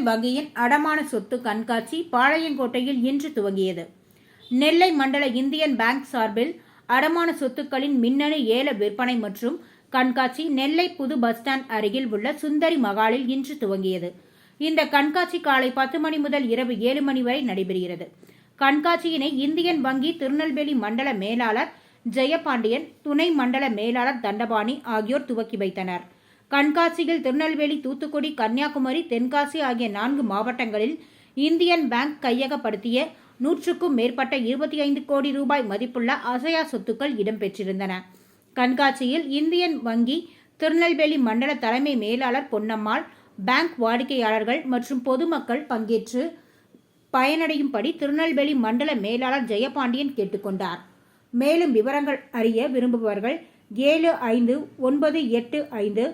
Indian வங்கியின் அடமான சொத்து கண்காட்சி பாளையங்கோட்டையில் இன்று துவங்கியது. நெல்லை மண்டல இந்தியன் பேங்க் சார்பில் அடமான சொத்துக்களின் மின்னணு ஏல விற்பனை மற்றும் கண்காட்சி நெல்லை புது பஸ் ஸ்டாண்ட் அருகில் உள்ள சுந்தரி மகாலில் இன்று துவங்கியது. இந்த கண்காட்சி காலை பத்து மணி முதல் இரவு ஏழு மணி வரை நடைபெறுகிறது. கண்காட்சியினை இந்தியன் வங்கி திருநெல்வேலி மண்டல மேலாளர் ஜெயபாண்டியன் துணை மண்டல மேலாளர் தண்டபாணி ஆகியோர் துவக்கி வைத்தனர். கண்காட்சியில் திருநெல்வேலி தூத்துக்குடி கன்னியாகுமரி தென்காசி ஆகிய நான்கு மாவட்டங்களில் இந்தியன் பேங்க் கையகப்படுத்திய நூற்றுக்கும் மேற்பட்ட இருபத்தி ஐந்து கோடி ரூபாய் மதிப்புள்ள அசையா சொத்துக்கள் இடம்பெற்றிருந்தன. கண்காட்சியில் இந்தியன் வங்கி திருநெல்வேலி மண்டல தலைமை மேலாளர் பொன்னம்மாள் பேங்க் வாடிக்கையாளர்கள் மற்றும் பொதுமக்கள் பங்கேற்று பயனடையும்படி திருநெல்வேலி மண்டல மேலாளர் ஜெயபாண்டியன் கேட்டுக்கொண்டார். மேலும் விவரங்கள் அறிய விரும்புபவர்கள் ஏழு ஐந்து ஒன்பது எட்டு ஐந்து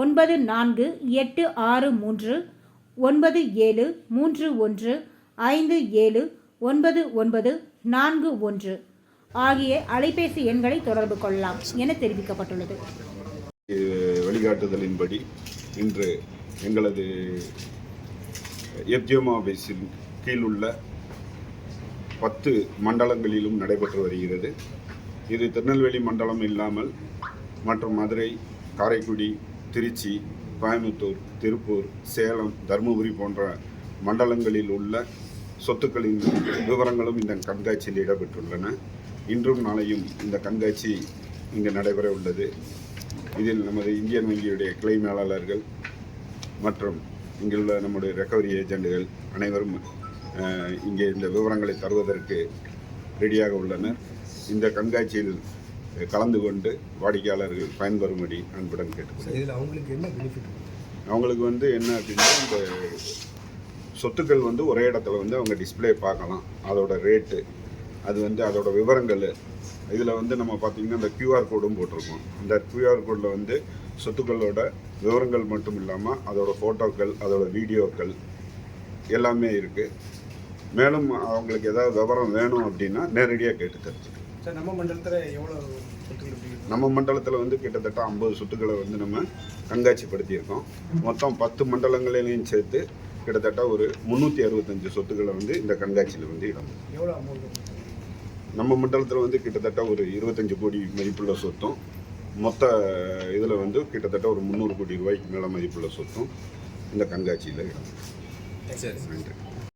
ஒன்பது நான்கு எட்டு ஆறு மூன்று ஒன்பது ஏழு மூன்று ஒன்று ஐந்து ஏழு ஒன்பது ஒன்பது நான்கு ஒன்று ஆகிய அலைபேசி எண்களை தொடர்பு கொள்ளலாம் என தெரிவிக்கப்பட்டுள்ளது. வழிகாட்டுதலின்படி இன்று எங்களது எப்ஜிஎம் ஆஃபீஸின் கீழ் உள்ள பத்து மண்டலங்களிலும் நடைபெற்று வருகிறது. இது திருநெல்வேலி மண்டலம் இல்லாமல் மற்றும் மதுரை காரைக்குடி திருச்சி கோயம்புத்தூர் திருப்பூர் சேலம் தருமபுரி போன்ற மண்டலங்களில் உள்ள சொத்துக்களின் விவரங்களும் இந்த கண்காட்சியில் இடம்பெற்றுள்ளன. இன்றும் நாளையும் இந்த கண்காட்சி இங்கு நடைபெற உள்ளது. இதில் நமது இந்தியன் வங்கியுடைய கிளை மேலாளர்கள் மற்றும் இங்குள்ள நம்முடைய ரெக்கவரி ஏஜெண்டுகள் அனைவரும் இங்கே இந்த விவரங்களை தருவதற்கு ரெடியாக உள்ளனர். இந்த கண்காட்சியில் கலந்து கொண்டு வாடிக்கையாளர்கள் பயன்பெறும்படி அன்புடன் கேட்டுக்கொள்கிறேன். இதில் அவங்களுக்கு என்ன பெனிஃபிட் அவங்களுக்கு வந்து என்ன அப்படின்னா இந்த சொத்துக்கள் வந்து ஒரே இடத்துல வந்து அவங்க டிஸ்ப்ளே பார்க்கலாம். அதோட ரேட்டு அது வந்து அதோட விவரங்கள். இதில் வந்து நம்ம பார்த்திங்கன்னா இந்த கியூஆர் கோடும் போட்டிருக்கோம். இந்த கியூஆர் கோடில் வந்து சொத்துக்களோட விவரங்கள் மட்டும் இல்லாமல் அதோட ஃபோட்டோக்கள் அதோட வீடியோக்கள் எல்லாமே இருக்குது மேலும் அவங்களுக்கு ஏதாவது விவரம் வேணும் அப்படின்னா நேரடியாக கேட்டு தெரிஞ்சுக்கலாம். சார் நம்ம மண்டலத்தில் எவ்வளோ சொத்துக்கள் இருக்கு? நம்ம மண்டலத்தில் வந்து கிட்டத்தட்ட ஐம்பது சொத்துக்களை வந்து நம்ம கண்காட்சிப்படுத்தியிருக்கோம். மொத்தம் பத்து மண்டலங்களையும் சேர்த்து கிட்டத்தட்ட ஒரு முந்நூற்றி அறுபத்தஞ்சு சொத்துக்களை வந்து இந்த கண்காட்சியில் வந்து இடம் எவ்வளோ அமௌண்ட் நம்ம மண்டலத்தில் வந்து கிட்டத்தட்ட ஒரு இருபத்தஞ்சு கோடி மதிப்புள்ள சொத்தும் மொத்த இதில் வந்து கிட்டத்தட்ட ஒரு முந்நூறு கோடி ரூபாய்க்கு மேலே மதிப்புள்ள சொத்தும் இந்த கண்காட்சியில் இடம் சரி. நன்றி.